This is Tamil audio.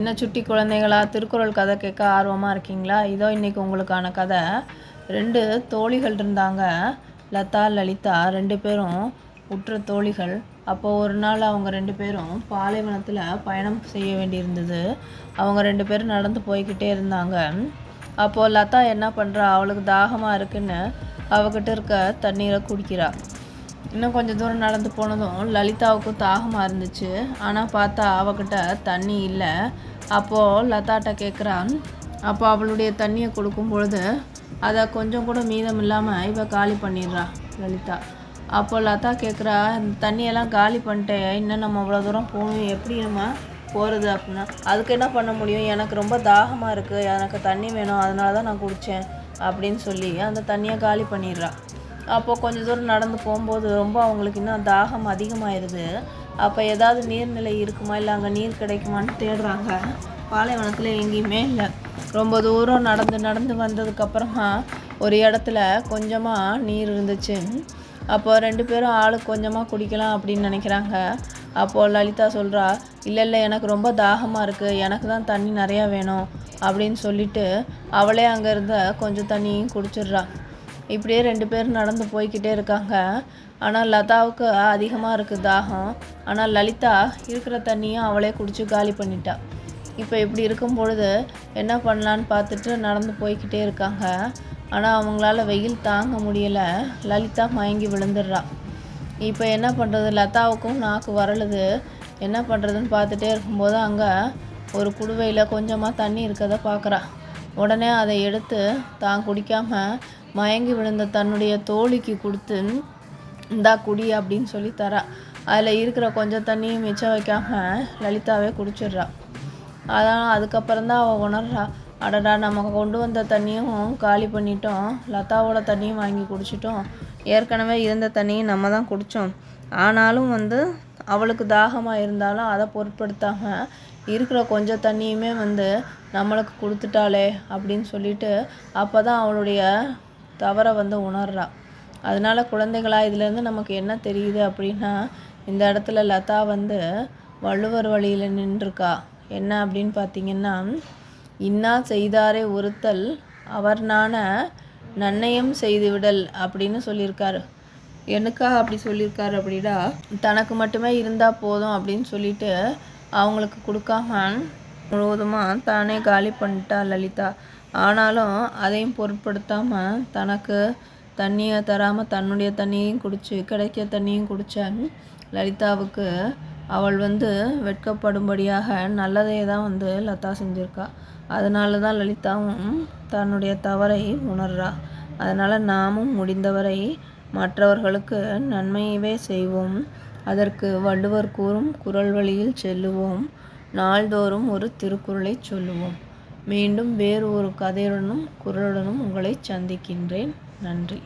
என்ன சுட்டி குழந்தைகளா? திருக்குறள் கதை கேட்க ஆர்வமாக இருக்கீங்களா? இதோ இன்றைக்கி உங்களுக்கான கதை. ரெண்டு தோழிகள் இருந்தாங்க. லதா லலிதா ரெண்டு பேரும் உற்ற தோழிகள். அப்போ ஒரு நாள் அவங்க ரெண்டு பேரும் பாலைவனத்தில் பயணம் செய்ய வேண்டியிருந்தது. அவங்க ரெண்டு பேரும் நடந்து போய்கிட்டே இருந்தாங்க. அப்போது லதா என்ன பண்ணுறா அவளுக்கு தாகமாக இருக்குன்னு அவகிட்ட இருக்க தண்ணீரை குடிக்கிறா. இன்னும் கொஞ்சம் தூரம் நடந்து போனதும் லலிதாவுக்கும் தாகமாக இருந்துச்சு. ஆனால் பார்த்தா அவகிட்ட தண்ணி இல்லை. அப்போது லதாட்ட கேட்குறான் அப்போ அவளுடைய தண்ணியை கொடுக்கும் பொழுது அதை கொஞ்சம் கூட மீதம் இல்லாமல் இவ காலி பண்ணிடுறா லலிதா. அப்போ லதா கேட்குறா இந்த தண்ணியெல்லாம் காலி பண்ணிட்டேன் இன்னும் நம்ம அவ்வளோ தூரம் போகணும் எப்படி நம்ம போகிறது அப்படின்னா? அதுக்கு என்ன பண்ண முடியும்? எனக்கு ரொம்ப தாகமாக இருக்குது எனக்கு தண்ணி வேணும். அதனால தான் நான் குடித்தேன் அப்படின்னு சொல்லி அந்த தண்ணியை காலி பண்ணிடுறா. அப்போது கொஞ்சம் தூரம் நடந்து போகும்போது ரொம்ப அவங்களுக்கு இன்னும் தாகம் அதிகமாகிடுது அப்போ ஏதாவது நீர்நிலை இருக்குமா? இல்லை அங்கே நீர் கிடைக்குமான்னு தேடுறாங்க. பாலைவனத்தில் எங்கேயுமே இல்லை. ரொம்ப தூரம் நடந்து நடந்து வந்ததுக்கப்புறமா ஒரு இடத்துல கொஞ்சமாக நீர் இருந்துச்சு. அப்போ ரெண்டு பேரும் ஆளுக்கு கொஞ்சமாக குடிக்கலாம் அப்படின்னு நினைக்கிறாங்க. அப்போது லலிதா சொல்கிறா இல்லை இல்லை எனக்கு ரொம்ப தாகமாக இருக்குது எனக்கு தான் தண்ணி நிறையா வேணும். அப்படின்னு சொல்லிட்டு அவளே அங்கே இருந்த கொஞ்சம் தண்ணியும் குடிச்சிடுறா. இப்படியே ரெண்டு பேரும் நடந்து போய்கிட்டே இருக்காங்க. ஆனால் லதாவுக்கு அதிகமாக இருக்குது தாகம். ஆனால் லலிதா இருக்கிற தண்ணியும் அவளே குடித்து காலி பண்ணிட்டா. இப்போ இப்படி இருக்கும் பொழுது என்ன பண்ணலான்னு பார்த்துட்டு நடந்து போய்கிட்டே இருக்காங்க. ஆனால் அவங்களால வெயில் தாங்க முடியலை. லலிதா மயங்கி விழுந்துடுறா. இப்போ என்ன பண்ணுறது லதாவுக்கும் நாக்கு வரலுது. என்ன பண்ணுறதுன்னு பார்த்துட்டே இருக்கும்போது அங்கே ஒரு குடுவையில் கொஞ்சமாக தண்ணி இருக்கதை பார்க்குறா. உடனே அதை எடுத்து தான் குடிக்காமல் மயங்கி விழுந்த தன்னுடைய தோழிக்கு கொடுத்து இந்தா குடி அப்படின்னு சொல்லி தரா. அதில் இருக்கிற கொஞ்சம் தண்ணியும் மிச்சம் வைக்காமல் லலிதாவே குடிச்சிடுறா. அதான் அதுக்கப்புறம் தான் அவள் உணர்றா. அடடா நம்ம கொண்டு வந்த தண்ணியும் காலி பண்ணிட்டோம். லதாவோட தண்ணியும் வாங்கி குடிச்சிட்டோம். ஏற்கனவே இருந்த தண்ணியும் நம்ம தான் குடித்தோம் ஆனாலும் வந்து அவளுக்கு தாகமாக இருந்தாலும் அதை பொருட்படுத்தாமல் இருக்கிற கொஞ்சம் தண்ணியுமே வந்து நம்மளுக்கு கொடுத்துட்டாளே அப்படின்னு சொல்லிட்டு அப்போ தான் அவளுடைய தவறை வந்து உணர்றா. அதனால் குழந்தைகளா இதுலேருந்து நமக்கு என்ன தெரியுது அப்படின்னா இந்த இடத்துல லதா வந்து வள்ளுவர் வழியில் நின்றுருக்கா என்ன அப்படின்னு பார்த்தீங்கன்னா இன்னா செய்தாரே ஒருத்தல் அவர் நான நன்னயம் செய்துவிடல் அப்படின்னு சொல்லியிருக்காரு. எனக்காக அப்படி சொல்லியிருக்காரு அப்படின்னா தனக்கு மட்டுமே இருந்தால் போதும் அப்படின்னு சொல்லிட்டு அவங்களுக்கு கொடுக்காம முழுவதுமாக தானே காலி பண்ணிட்டா லலிதா. ஆனாலும் அதையும் பொருட்படுத்தாமல் தனக்கு தண்ணியை தராமல் தன்னுடைய தண்ணியையும் குடிச்சு கிடைக்க தண்ணியும் குடித்த லலிதாவுக்கு அவள் வந்து வெட்கப்படும்படியாக நல்லதையே தான் வந்து லதா செஞ்சுருக்கா. அதனால தான் லலிதாவும் தன்னுடைய தவறை உணர்றா. அதனால் நாமும் முடிந்தவரை மற்றவர்களுக்கு நன்மையவே செய்வோம். அதற்கு வள்ளுவர் கூறும் குரல் வழியில் செல்லுவோம். நாள்தோறும் ஒரு திருக்குறளை சொல்லுவோம். மீண்டும் வேறு ஒரு கதையுடனும் குரலுடனும் உங்களை சந்திக்கின்றேன். நன்றி.